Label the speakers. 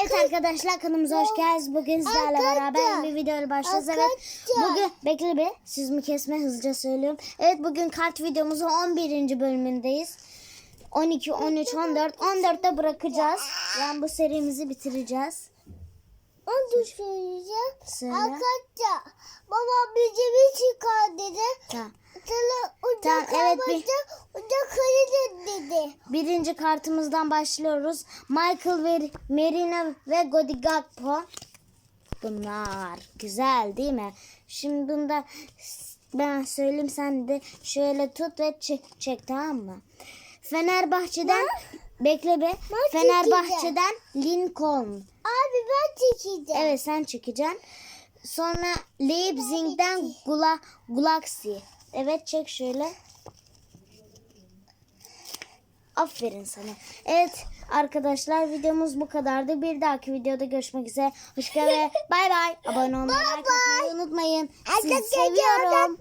Speaker 1: Evet arkadaşlar kanalımıza hoş geldiniz. Bugün sizlerle beraber bir video ile başlayacağız. Evet bugün bekle bir siz mi kesme hızlıca söylüyorum. Evet bugün kart videomuzun 11. bölümündeyiz. 12, 13, 14. 14'te bırakacağız. Yani bu serimizi bitireceğiz.
Speaker 2: Onu da söyleyeceğim.
Speaker 1: Söyle.
Speaker 2: Arkadaşlar baba bizi bir çıkar dedi.
Speaker 1: Tamam.
Speaker 2: Sana
Speaker 1: Tamam, evet, bir-
Speaker 2: dedi.
Speaker 1: Birinci kartımızdan başlıyoruz. Michael ve Merina ve Godigakpo. Bunlar güzel değil mi? Şimdi bunda ben söyleyeyim sen de şöyle tut ve çek, çek tamam mı? Fenerbahçe'den bekle be.
Speaker 2: Ben
Speaker 1: Fenerbahçe'den Lincoln.
Speaker 2: Abi ben çekeceğim.
Speaker 1: Evet sen çekeceksin. Sonra Leipzig'den Gula, Gulaxi. Evet çek şöyle. Aferin sana. Evet arkadaşlar videomuz bu kadardı. Bir dahaki videoda görüşmek üzere. Hoşçakalın. Bay bay. Abone olmayı, like atmayı unutmayın. Sizi seviyorum.